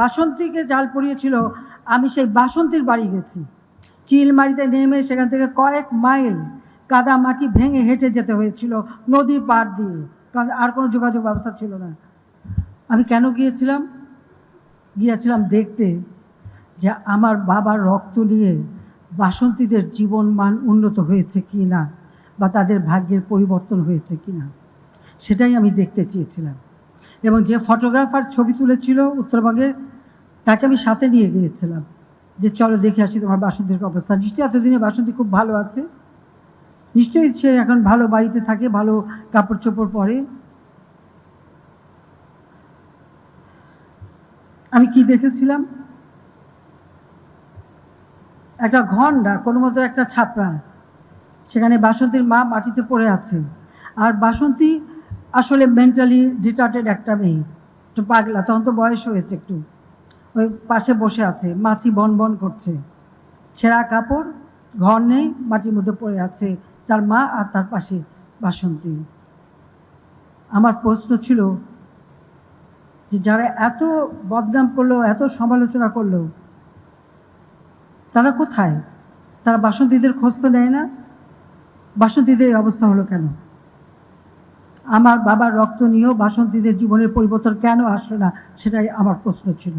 বাসন্তীকে জাল পড়িয়েছিল, আমি সেই বাসন্তীর বাড়ি গেছি। চিলমারিতে নেমে সেখান থেকে কয়েক মাইল কাদা মাটি ভেঙে হেঁটে যেতে হয়েছিল নদীর পাড় দিয়ে। কারণ আর কোনো যোগাযোগ ব্যবস্থা ছিল না। আমি কেন গিয়েছিলাম? গিয়েছিলাম দেখতে যে আমার বাবার রক্ত নিয়ে বাসন্তীদের জীবন মান উন্নত হয়েছে কি না বা তাদের ভাগ্যের পরিবর্তন হয়েছে কি না, সেটাই আমি দেখতে চেয়েছিলাম। এবং যে ফটোগ্রাফার ছবি তুলেছিল উত্তরবঙ্গে তাকে আমি সাথে নিয়ে গিয়েছিলাম যে চলো দেখে আসি তোমার বাসন্তীর অবস্থা। নিশ্চয়ই এতদিনে বাসন্তী খুব ভালো আছে। নিশ্চয়ই সে এখন ভালো বাড়িতে থাকে, ভালো কাপড় চোপড় পরে। আমি কি দেখেছিলাম? একটা ঘণ্টা, কোনো মতো একটা ছাপড়া সেখানে বাসন্তীর মা মাটিতে পড়ে আছে। আর বাসন্তী আসলে মেন্টালি ডিটার্টেড একটা মেয়ে, একটু পাগলা, তখন তো বয়স হয়েছে একটু। ওই পাশে বসে আছে, মাছি বন বন করছে। ছেঁড়া কাপড়, ঘর নেই, মাটির মধ্যে পড়ে আছে তার মা আর তার পাশে বাসন্তী। আমার প্রশ্ন ছিল যে যারা এত বদনাম করল, এত সমালোচনা করল, তারা কোথায়? তারা বাসন্তীদের খোঁজ তো নেয় না। বাসন্তীদের অবস্থা হলো কেন? আমার বাবার রক্ত নিয়েও বাসন্তীদের জীবনের পরিবর্তন কেন আসলো না, সেটাই আমার প্রশ্ন ছিল।